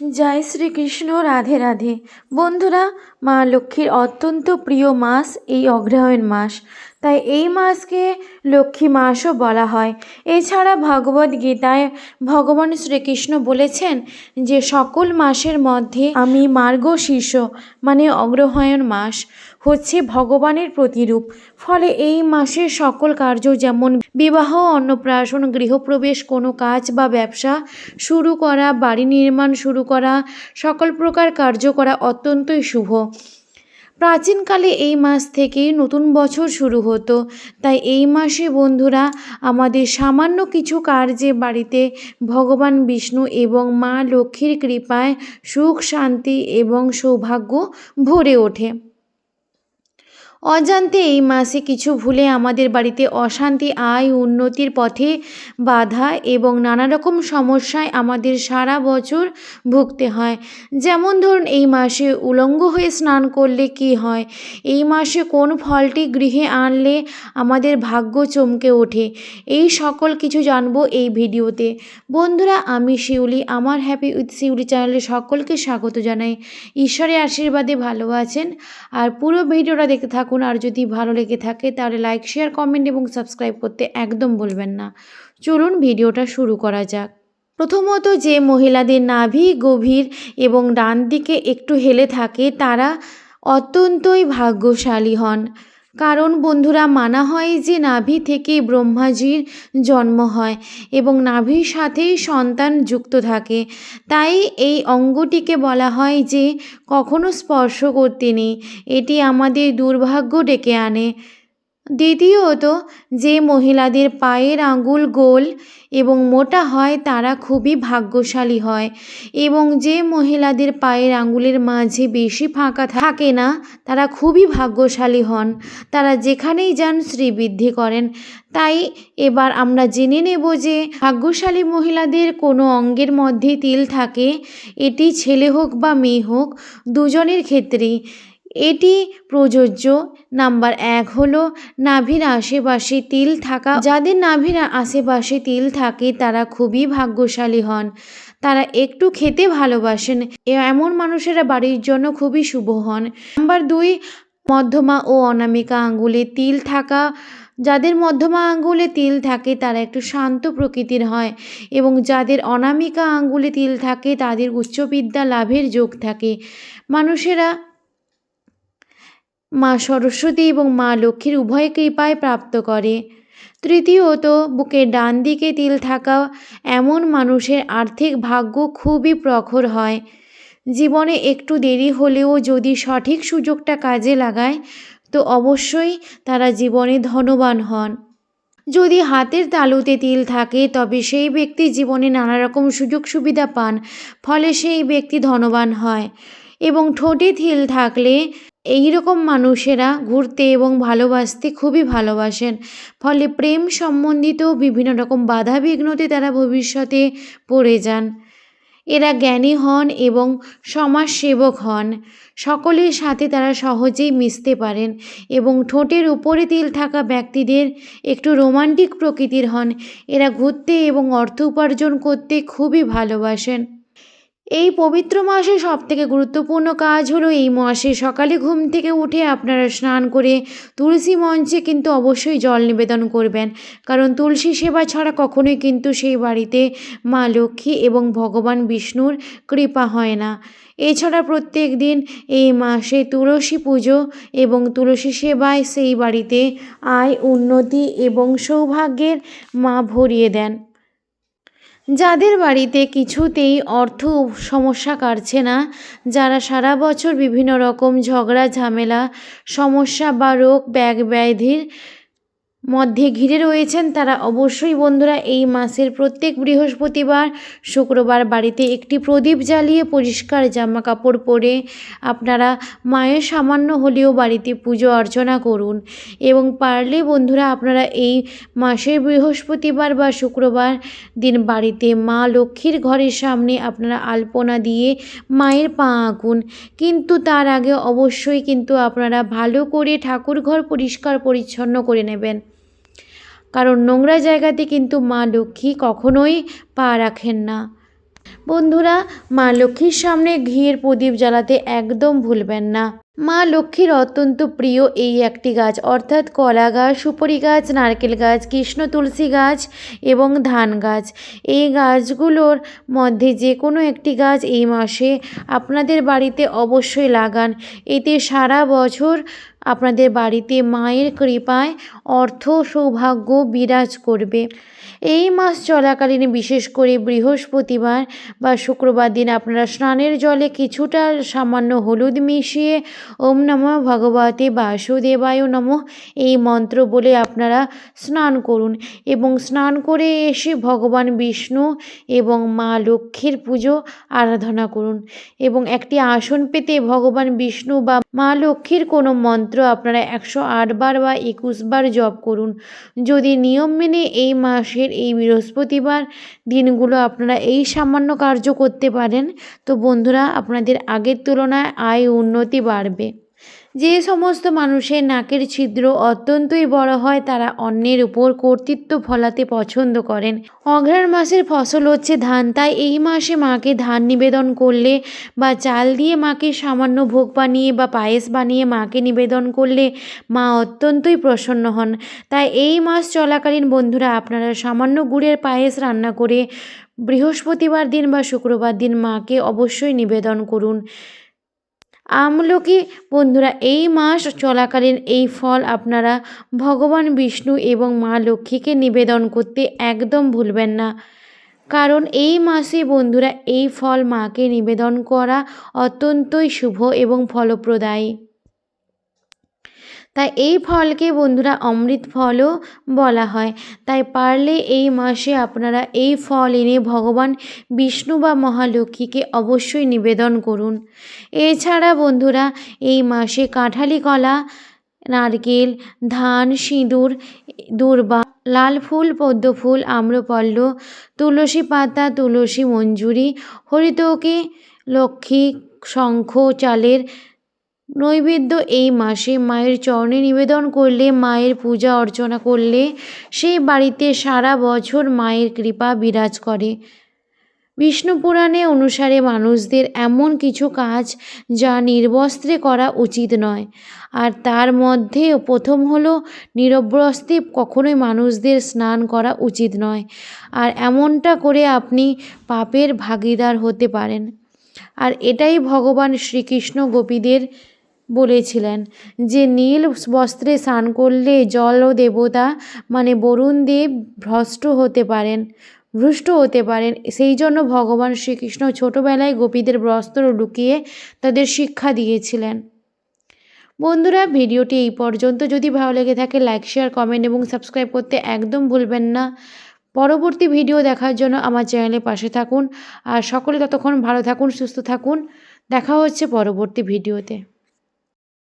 জয় শ্রীকৃষ্ণ রাধে রাধে। বন্ধুরা মা লক্ষ্মীর অত্যন্ত প্রিয় মাস এই অগ্রহায়ণ মাস। তাই এই মাসকে লক্ষ্মী মাসও বলা হয়। এছাড়া ভগবদ গীতায় ভগবান শ্রীকৃষ্ণ বলেছেন যে সকল মাসের মধ্যে আমি মার্গ মার্গশীর্ষ মানে অগ্রহায়ণ মাস, হচ্ছে ভগবানের প্রতিরূপ। ফলে এই মাসের সকল কার্য যেমন বিবাহ, অন্নপ্রাশন, গৃহপ্রবেশ, কোনো কাজ বা ব্যবসা শুরু করা, বাড়ি নির্মাণ শুরু করা, সকল প্রকার কার্য করা অত্যন্তই শুভ। প্রাচীনকালে এই মাস থেকেই নতুন বছর শুরু হতো। তাই এই মাসে বন্ধুরা, আমাদের সামান্য কিছু কার্যে বাড়িতে ভগবান বিষ্ণু এবং মা লক্ষ্মীর কৃপায় সুখ, শান্তি এবং সৌভাগ্য ভরে ওঠে। অজান্তে এই মাসে কিছু ভুলে আমাদের বাড়িতে অশান্তি, আয়, উন্নতির পথে বাধা এবং নানা রকম সমস্যায় আমাদের সারা বছর ভুগতে হয়। যেমন ধরুন, এই মাসে উলঙ্গ হয়ে স্নান করলে কি হয়? এই মাসে কোন ফলটি গৃহে আনলে আমাদের ভাগ্য চমকে ওঠে? এই সকল কিছু জানব এই ভিডিওতে। বন্ধুরা, আমি শিউলি, আমার হ্যাপি উইথ শিউলি চ্যানেলে সকলকে স্বাগত জানাই। ঈশ্বরের আশীর্বাদে ভালো আছেন। আর পুরো ভিডিওটা দেখতে থাকুন। আর যদি ভালো লেগে থাকে তাহলে লাইক শেয়ার কমেন্ট এবং সাবস্ক্রাইব করতে একদম বলবেন না। চলুন ভিডিওটা শুরু করা যাক। প্রথমত যে মহিলাদের নাভি গভীর এবং ডান দিকে একটু হেলে থাকে তারা অত্যন্তই ভাগ্যশালী হন। কারণ বন্ধুরা, মানা হয় যে নাভি থেকে ব্রহ্মাজির জন্ম হয় এবং নাভির সাথেই সন্তান যুক্ত থাকে। তাই এই অঙ্গটিকে বলা হয় যে কখনো স্পর্শ করতে নেই। এটি আমাদের দুর্ভাগ্য ডেকে আনে। দ্বিতীয়ত, যে মহিলাদের পায়ের আঙুল গোল এবং মোটা হয় তারা খুবই ভাগ্যশালী হয় এবং যে মহিলাদের পায়ের আঙুলের মাঝে বেশি ফাঁকা থাকে না, তারা খুবই ভাগ্যশালী হন। তারা যেখানেই যান শ্রীবৃদ্ধি করেন। তাই এবার আমরা জেনে নেব যে ভাগ্যশালী মহিলাদের কোনো অঙ্গের মধ্যে তিল থাকে। এটি ছেলে হোক বা মেয়ে হোক, দুজনের ক্ষেত্রেই। এটি প্রযোজ্য। নাম্বার এক হলো, নাভির আশেপাশে তিল থাকা। যাদের নাভির আশেপাশে তিল থাকে, তারা খুবই ভাগ্যশালী হন। তারা একটু খেতে ভালোবাসেন। এমন মানুষেরা বাড়ির জন্য খুবই শুভ হন। নাম্বার দুই, মধ্যমা ও অনামিকা আঙ্গুলে তিল থাকা। যাদের মধ্যমা আঙ্গুলে তিল থাকে, তারা একটু শান্ত প্রকৃতির হয় এবং যাদের অনামিকা আঙ্গুলে তিল থাকে, তাদের উচ্চবিদ্যা লাভের যোগ থাকে। মানুষেরা মা সরস্বতী এবং মা লক্ষ্মীর উভয় কৃপায় প্রাপ্ত করে। তৃতীয়ত, বুকের ডান দিকে তিল থাকা এমন মানুষের আর্থিক ভাগ্য খুবই প্রখর হয়। জীবনে একটু দেরি হলেও যদি সঠিক সুযোগটা কাজে লাগায়, তো অবশ্যই তারা জীবনে ধনবান হন। যদি হাতের তালুতে তিল থাকে, তবে সেই ব্যক্তি জীবনে নানা রকম সুযোগ সুবিধা পান, ফলে সেই ব্যক্তি ধনবান হয়। এবং ঠোঁটে তিল থাকলে এই রকম মানুষেরা ঘুরতে এবং ভালোবাসতে খুবই ভালোবাসেন। ফলে প্রেম সম্বন্ধিত বিভিন্ন রকম বাধা বিঘ্নতে তারা ভবিষ্যতে পড়ে যান। এরা জ্ঞানী হন এবং সমাজসেবক হন। সকলের সাথে তারা সহজেই মিশতে পারেন এবং ঠোঁটের উপরে তিল থাকা ব্যক্তিদের একটু রোমান্টিক প্রকৃতির হন। এরা ঘুরতে এবং অর্থ উপার্জন করতে খুবই ভালোবাসেন। এই পবিত্র মাসে সবথেকে গুরুত্বপূর্ণ কাজ হলো এই মাসে সকালে ঘুম থেকে উঠে আপনারা স্নান করে তুলসী মঞ্চে কিন্তু অবশ্যই জল নিবেদন করবেন। কারণ তুলসী সেবা ছাড়া কখনোই কিন্তু সেই বাড়িতে মা লক্ষ্মী এবং ভগবান বিষ্ণুর কৃপা হয় না। এছাড়া প্রত্যেক দিন এই মাসে তুলসী পুজো এবং তুলসী সেবায় সেই বাড়িতে আয়, উন্নতি এবং সৌভাগ্যের মা ভরিয়ে দেন। যাদের বাড়িতে কিছুতেই অর্থ সমস্যা কাটছে না, যারা সারা বছর বিভিন্ন রকম ঝগড়া, ঝামেলা, সমস্যা বা রোগ ব্যাগ ব্যাধির মধ্যে ঘিরে রয়েছেন তারা। অবশ্যই বন্ধুরা, এই মাসের প্রত্যেক বৃহস্পতিবার শুক্রবার বাড়িতে একটি প্রদীপ জ্বালিয়ে পরিষ্কার জামা কাপড় পরে আপনারা মায়ের সামান্য হলেও বাড়িতে পুজো অর্চনা করুন। এবং পারলে বন্ধুরা, আপনারা এই মাসের বৃহস্পতিবার বা শুক্রবার দিন বাড়িতে মা লক্ষ্মীর ঘরের সামনে আপনারা আলপনা দিয়ে মায়ের পা আঁকুন। কিন্তু তার আগে অবশ্যই কিন্তু আপনারা ভালো করে ঠাকুর ঘর পরিষ্কার পরিচ্ছন্ন করে নেবেন। কারণ নোংরা জায়গাতে কিন্তু মা লক্ষ্মী কখনোই পা রাখেন না। বন্ধুরা, মা লক্ষ্মীর সামনে ঘিয়ের প্রদীপ জ্বালাতে একদম ভুলবেন না। মা লক্ষ্মীর অত্যন্ত প্রিয় এই একটি গাছ, অর্থাৎ কলা গাছ, সুপারি গাছ, নারকেল গাছ, কৃষ্ণ তুলসী গাছ এবং ধান গাছ। এই গাছগুলোর মধ্যে যে কোনো একটি গাছ এই মাসে আপনাদের বাড়িতে অবশ্যই লাগান। এতে সারা বছর আপনাদের বাড়িতে মায়ের কৃপায় অর্থ সৌভাগ্য বিরাজ করবে। এই মাস চলাকালীন বিশেষ করে বৃহস্পতিবার বা শুক্রবার দিন আপনারা স্নানের জলে কিছুটা সামান্য হলুদ মিশিয়ে ওম নমঃ ভগবতে বাসুদেবায় নমঃ এই মন্ত্র বলে আপনারা স্নান করুন এবং স্নান করে এসে ভগবান বিষ্ণু এবং মা লক্ষ্মীর পুজো আরাধনা করুন এবং একটি আসন পেতে ভগবান বিষ্ণু বা মা লক্ষ্মীর কোনো মন্ত্র আপনারা একশো আটবার বা একুশবার জপ করুন। যদি নিয়ম মেনে এই মাসের এই বৃহস্পতিবার দিনগুলো আপনারা এই সামান্য কার্য করতে পারেন, তো বন্ধুরা আপনাদের আগের তুলনায় আয় উন্নতি বাড়বে। যে সমস্ত মানুষের নাকের ছিদ্র অত্যন্তই বড় হয়, তারা অন্যের উপর কর্তৃত্ব ফলাতে পছন্দ করেন। অঘ্রাণ মাসের ফসল হচ্ছে ধান। তাই এই মাসে মাকে ধান নিবেদন করলে বা চাল দিয়ে মাকে সামান্য ভোগ বানিয়ে বা পায়েস বানিয়ে মাকে নিবেদন করলে মা অত্যন্তই প্রসন্ন হন। তাই এই মাস চলাকালীন বন্ধুরা, আপনারা সামান্য গুড়ের পায়েস রান্না করে বৃহস্পতিবার দিন বা শুক্রবার দিন মাকে অবশ্যই নিবেদন করুন। আমলকি বন্ধুরা, এই মাস চলাকালীন এই ফল আপনারা ভগবান বিষ্ণু এবং মা লক্ষ্মীকে নিবেদন করতে একদম ভুলবেন না। কারণ এই মাসে, বন্ধুরা, এই ফল মাকে নিবেদন করা অত্যন্তই শুভ এবং ফলপ্রদায়ী। তাই এই ফলকে বন্ধুরা অমৃত ফলও বলা হয়। তাই পারলে এই মাসে আপনারা এই ফল এনে ভগবান বিষ্ণু বা মহালক্ষ্মীকে অবশ্যই নিবেদন করুন। এছাড়া বন্ধুরা এই মাসে কাঁঠালি কলা, নারকেল, ধান, সিঁদুর, দূর্বা, লাল ফুল, পদ্ম ফুল, আম্রপল্ল, তুলসী পাতা, তুলসী মঞ্জুরি, হরিতকি, লক্ষ্মী, শঙ্খ, চালের নৈবেদ্য এই মাসে মায়ের চরণে নিবেদন করলে, মায়ের পূজা অর্চনা করলে সেই বাড়িতে সারা বছর মায়ের কৃপা বিরাজ করে। বিষ্ণু পুরাণে অনুসারে মানুষদের এমন কিছু কাজ যা নির্বস্ত্রে করা উচিত নয়। আর তার মধ্যে প্রথম হলো নিরবস্ত্রে কখনোই মানুষদের স্নান করা উচিত নয়। আর এমনটা করে আপনি পাপের ভাগিদার হতে পারেন। আর এটাই ভগবান শ্রীকৃষ্ণ গোপীদের বলেছিলেন যে নীল বস্ত্রে স্নান করলে জল ও দেবতা মানে বরুণ দেব, ভ্রষ্ট হতে পারেন, ভ্রষ্ট হতে পারেন। সেই জন্য ভগবান শ্রীকৃষ্ণ ছোটোবেলায় গোপীদের বস্ত্র লুকিয়ে তাদের শিক্ষা দিয়েছিলেন। বন্ধুরা, ভিডিওটি এই পর্যন্ত। যদি ভালো লেগে থাকে লাইক শেয়ার কমেন্ট এবং সাবস্ক্রাইব করতে একদম ভুলবেন না। পরবর্তী ভিডিও দেখার জন্য আমার চ্যানেলের পাশে থাকুন। আর সকলে ততক্ষণ ভালো থাকুন, সুস্থ থাকুন। দেখা হচ্ছে পরবর্তী ভিডিওতে।